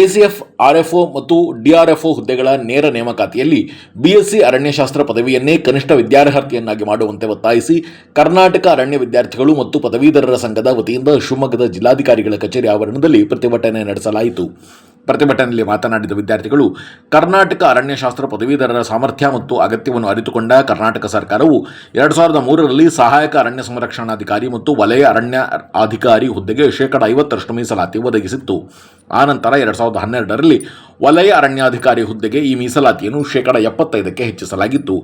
ACF, RFO ಮತ್ತು DRFO ಹುದ್ದೆಗಳ ನೇರ ನೇಮಕಾತಿಯಲ್ಲಿ ಬಿಎಸ್ಸಿ ಅರಣ್ಯಶಾಸ್ತ್ರ ಪದವಿಯನ್ನೇ ಕನಿಷ್ಠ ವಿದ್ಯಾರ್ಹತೆಯನ್ನಾಗಿ ಮಾಡುವಂತೆ ಒತ್ತಾಯಿಸಿ ಕರ್ನಾಟಕ ಅರಣ್ಯ ವಿದ್ಯಾರ್ಥಿಗಳು ಮತ್ತು ಪದವೀಧರರ ಸಂಘದ ವತಿಯಿಂದ ಶಿವಮೊಗ್ಗದ ಜಿಲ್ಲಾಧಿಕಾರಿಗಳ ಕಚೇರಿ ಆವರಣದಲ್ಲಿ ಪ್ರತಿಭಟನೆ ನಡೆಸಲಾಯಿತು. ಪ್ರತಿಭಟನೆಯಲ್ಲಿ ಮಾತನಾಡಿದ ವಿದ್ಯಾರ್ಥಿಗಳು, ಕರ್ನಾಟಕ ಅರಣ್ಯಶಾಸ್ತ್ರ ಪದವೀಧರರ ಸಾಮರ್ಥ್ಯ ಮತ್ತು ಅಗತ್ಯವನ್ನು ಅರಿತುಕೊಂಡ ಕರ್ನಾಟಕ ಸರ್ಕಾರವು ಎರಡು ಸಾವಿರದ ಮೂರರಲ್ಲಿ ಸಹಾಯಕ ಅರಣ್ಯ ಸಂರಕ್ಷಣಾಧಿಕಾರಿ ಮತ್ತು ವಲಯ ಅರಣ್ಯ ಅಧಿಕಾರಿ ಹುದ್ದೆಗೆ ಶೇಕಡ ಐವತ್ತರಷ್ಟು ಮೀಸಲಾತಿ ಒದಗಿಸಿತ್ತು. ಆನಂತರ ಎರಡು ಸಾವಿರದ ಹನ್ನೆರಡರಲ್ಲಿ ವಲಯ ಅರಣ್ಯಾಧಿಕಾರಿ ಹುದ್ದೆಗೆ ಈ ಮೀಸಲಾತಿಯನ್ನು ಶೇಕಡ ಎಪ್ಪತ್ತೈದಕ್ಕೆ ಹೆಚ್ಚಿಸಲಾಗಿತ್ತು.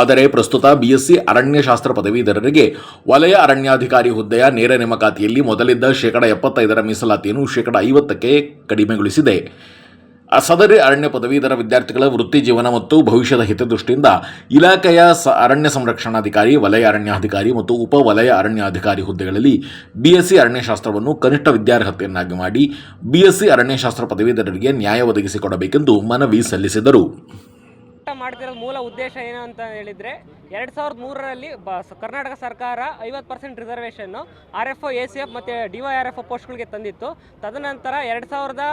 ಆದರೆ ಪ್ರಸ್ತುತ ಬಿಎಸ್ಸಿ ಅರಣ್ಯಶಾಸ್ತ್ರ ಪದವೀಧರರಿಗೆ ವಲಯ ಅರಣ್ಯಾಧಿಕಾರಿ ಹುದ್ದೆಯ ನೇರ ನೇಮಕಾತಿಯಲ್ಲಿ ಮೊದಲಿದ್ದ ಶೇಕಡ ಎಪ್ಪತ್ತೈದರ ಮೀಸಲಾತಿಯನ್ನು ಶೇಕಡ ಐವತ್ತಕ್ಕೆ ಕಡಿಮೆಗೊಳಿಸಿದೆ. ಸದರಿ ಅರಣ್ಯ ಪದವೀಧರ ವಿದ್ಯಾರ್ಥಿಗಳ ವೃತ್ತಿ ಜೀವನ ಮತ್ತು ಭವಿಷ್ಯದ ಹಿತದೃಷ್ಟಿಯಿಂದ ಇಲಾಖೆಯ ಸ ಅರಣ್ಯ ಸಂರಕ್ಷಣಾಧಿಕಾರಿ, ವಲಯ ಅರಣ್ಯಾಧಿಕಾರಿ ಮತ್ತು ಉಪ ವಲಯ ಅರಣ್ಯಾಧಿಕಾರಿ ಹುದ್ದೆಗಳಲ್ಲಿ ಬಿಎಸ್ಸಿ ಅರಣ್ಯಶಾಸ್ತ್ರವನ್ನು ಕನಿಷ್ಠ ವಿದ್ಯಾರ್ಹತೆಯನ್ನಾಗಿ ಮಾಡಿ ಬಿಎಸ್ಸಿ ಅರಣ್ಯಶಾಸ್ತ್ರ ಪದವೀಧರರಿಗೆ ನ್ಯಾಯ ಒದಗಿಸಿಕೊಡಬೇಕೆಂದು ಮನವಿ ಸಲ್ಲಿಸಿದರು. ಮಾಡ್ತಿರೋ ಮೂಲ ಉದ್ದೇಶ ಏನು ಅಂತ ಹೇಳಿದ್ರೆ ಎರಡು ಸಾವಿರದ ಮೂರರಲ್ಲಿ ಕರ್ನಾಟಕ ಸರ್ಕಾರ ಐವತ್ತು percent reservation R F O, A C F ಮತ್ತು D Y R F O ಪೋಸ್ಟ್ಗಳಿಗೆ ತಂದಿತ್ತು. ತದನಂತರ ಎರಡು ಸಾವಿರದ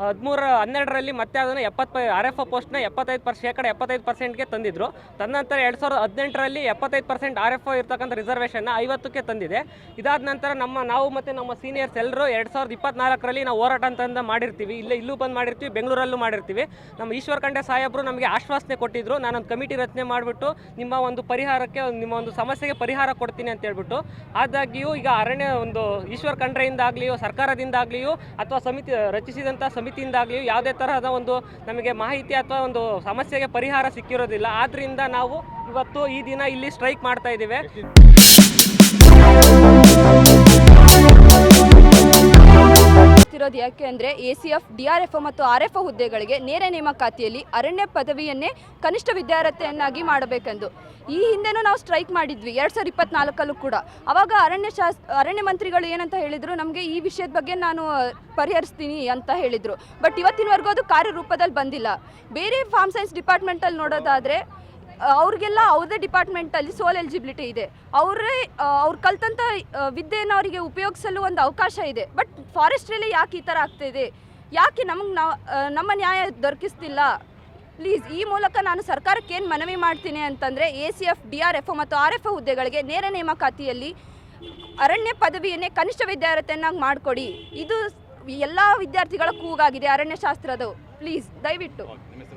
ಹದಿಮೂರ ಹನ್ನೆರಡರಲ್ಲಿ ಮತ್ತೆ ಅದನ್ನು ಎಪ್ಪತ್ತು ಆರ್ ಎಫ್ ಒ ಪೋಸ್ಟ್ನ ಎಪ್ಪತ್ತೈದು ಪರ್ ಶೇಕಡ ಎಪ್ಪತ್ತೈದು ಪರ್ಸೆಂಟ್ಗೆ ತಂದಿದ್ರು. ತನ್ನಂತರ ಎರಡು ಸಾವಿರದ ಹದಿನೆಂಟರಲ್ಲಿ ಎಪ್ಪತ್ತೈದು ಪರ್ಸೆಂಟ್ ಆರ್ ಎಫ್ ಒ ಇರ್ತಕ್ಕಂಥ ರಿಸರ್ವೇಷನ್ನ ಐವತ್ತಕ್ಕೆ ತಂದಿದೆ. ಇದಾದ ನಂತರ ನಮ್ಮ ನಾವು ಮತ್ತು ನಮ್ಮ ಸೀನಿಯರ್ಸ್ ಎಲ್ಲರೂ ಎರಡು ಸಾವಿರದ ಇಪ್ಪತ್ನಾಲ್ಕರಲ್ಲಿ ನಾವು ಹೋರಾಟ ಅಂತಂದ ಮಾಡಿರ್ತೀವಿ. ಇಲ್ಲೇ ಇಲ್ಲೂ ಬಂದು ಮಾಡಿರ್ತೀವಿ, ಬೆಂಗಳೂರಲ್ಲೂ ಮಾಡಿರ್ತೀವಿ. ನಮ್ಮ ಈಶ್ವರ್ ಖಂಡೆ ಸಾಹೇಬರು ನಮಗೆ ಆಶ್ವಾಸನೆ ಕೊಟ್ಟಿದ್ರು. ನಾನೊಂದು ಕಮಿಟಿ ರಚನೆ ಮಾಡಿಬಿಟ್ಟು ನಿಮ್ಮ ಒಂದು ಪರಿಹಾರಕ್ಕೆ ನಿಮ್ಮ ಒಂದು ಸಮಸ್ಯೆಗೆ ಪರಿಹಾರ ಕೊಡ್ತೀನಿ ಅಂತ ಹೇಳ್ಬಿಟ್ಟು. ಆದಾಗ್ಯೂ ಈಗ ಅರಣ್ಯ ಒಂದು ಈಶ್ವರ್ ಖಂಡ್ರೆಯಿಂದಾಗಲಿಯೋ, ಸರ್ಕಾರದಿಂದಾಗಲಿಯೋ ಅಥವಾ ಸಮಿತಿ ರಚಿಸಿದಂಥ ಸಮಿತಿಯಿಂದಾಗಲಿಯೋ ಯಾವುದೇ ತರಹದ ಒಂದು ನಮಗೆ ಮಾಹಿತಿ ಅಥವಾ ಒಂದು ಸಮಸ್ಯೆಗೆ ಪರಿಹಾರ ಸಿಕ್ಕಿರೋದಿಲ್ಲ. ಆದ್ದರಿಂದ ನಾವು ಇವತ್ತು ಈ ದಿನ ಇಲ್ಲಿ ಸ್ಟ್ರೈಕ್ ಮಾಡ್ತಾ ಇದ್ದೀವಿ. ಇರೋದು ಯಾಕೆ ಅಂದರೆ A C F D R F ಮತ್ತು ಆರ್ ಎಫ್ ಹುದ್ದೆಗಳಿಗೆ ನೇರ ನೇಮಕಾತಿಯಲ್ಲಿ ಅರಣ್ಯ ಪದವಿಯನ್ನೇ ಕನಿಷ್ಠ ವಿದ್ಯಾರ್ಹತೆಯನ್ನಾಗಿ ಮಾಡಬೇಕೆಂದು. ಈ ಹಿಂದೆನೂ ನಾವು ಸ್ಟ್ರೈಕ್ ಮಾಡಿದ್ವಿ ಎರಡು ಸಾವಿರದ ಇಪ್ಪತ್ನಾಲ್ಕಲ್ಲೂ ಕೂಡ. ಅವಾಗ ಅರಣ್ಯ ಶಾಸ್, ಅರಣ್ಯ ಮಂತ್ರಿಗಳು ಏನಂತ ಹೇಳಿದರು, ನಮಗೆ ಈ ವಿಷಯದ ಬಗ್ಗೆ ನಾನು ಪರಿಹರಿಸ್ತೀನಿ ಅಂತ ಹೇಳಿದರು. ಬಟ್ ಇವತ್ತಿನವರೆಗೂ ಅದು ಕಾರ್ಯರೂಪದಲ್ಲಿ ಬಂದಿಲ್ಲ. ಬೇರೆ ಫಾರ್ಮ್ ಸೈನ್ಸ್ ಡಿಪಾರ್ಟ್ಮೆಂಟಲ್ಲಿ ನೋಡೋದಾದರೆ, ಅವ್ರಿಗೆಲ್ಲ ಅವ್ರದೇ ಡಿಪಾರ್ಟ್ಮೆಂಟಲ್ಲಿ ಸೋಲ್ ಎಲಿಜಿಬಿಲಿಟಿ ಇದೆ. ಅವರೇ, ಅವ್ರು ಕಲ್ತಂಥ ವಿದ್ಯೆಯನ್ನು ಅವರಿಗೆ ಉಪಯೋಗಿಸಲು ಒಂದು ಅವಕಾಶ ಇದೆ. ಬಟ್ ಫಾರೆಸ್ಟ್ರಿಯಲ್ಲಿ ಯಾಕೆ ಈ ಥರ ಆಗ್ತಾಯಿದೆ ಯಾಕೆ ನಮಗೆ ನಾವು ನಮ್ಮ ನ್ಯಾಯ ದೊರಕಿಸ್ತಿಲ್ಲ? ಪ್ಲೀಸ್, ಈ ಮೂಲಕ ನಾನು ಸರ್ಕಾರಕ್ಕೆ ಏನು ಮನವಿ ಮಾಡ್ತೀನಿ ಅಂತಂದರೆ, A C F, D R F ಮತ್ತು ಆರ್ ಎಫ್ ಹುದ್ದೆಗಳಿಗೆ ನೇರ ನೇಮಕಾತಿಯಲ್ಲಿ ಅರಣ್ಯ ಪದವಿಯನ್ನೇ ಕನಿಷ್ಠ ವಿದ್ಯಾರ್ಥಿಯನ್ನಾಗಿ ಮಾಡಿಕೊಡಿ. ಇದು ಎಲ್ಲ ವಿದ್ಯಾರ್ಥಿಗಳ ಕೂಗಾಗಿದೆ ಅರಣ್ಯಶಾಸ್ತ್ರದ ಪ್ಲೀಸ್, ದಯವಿಟ್ಟು.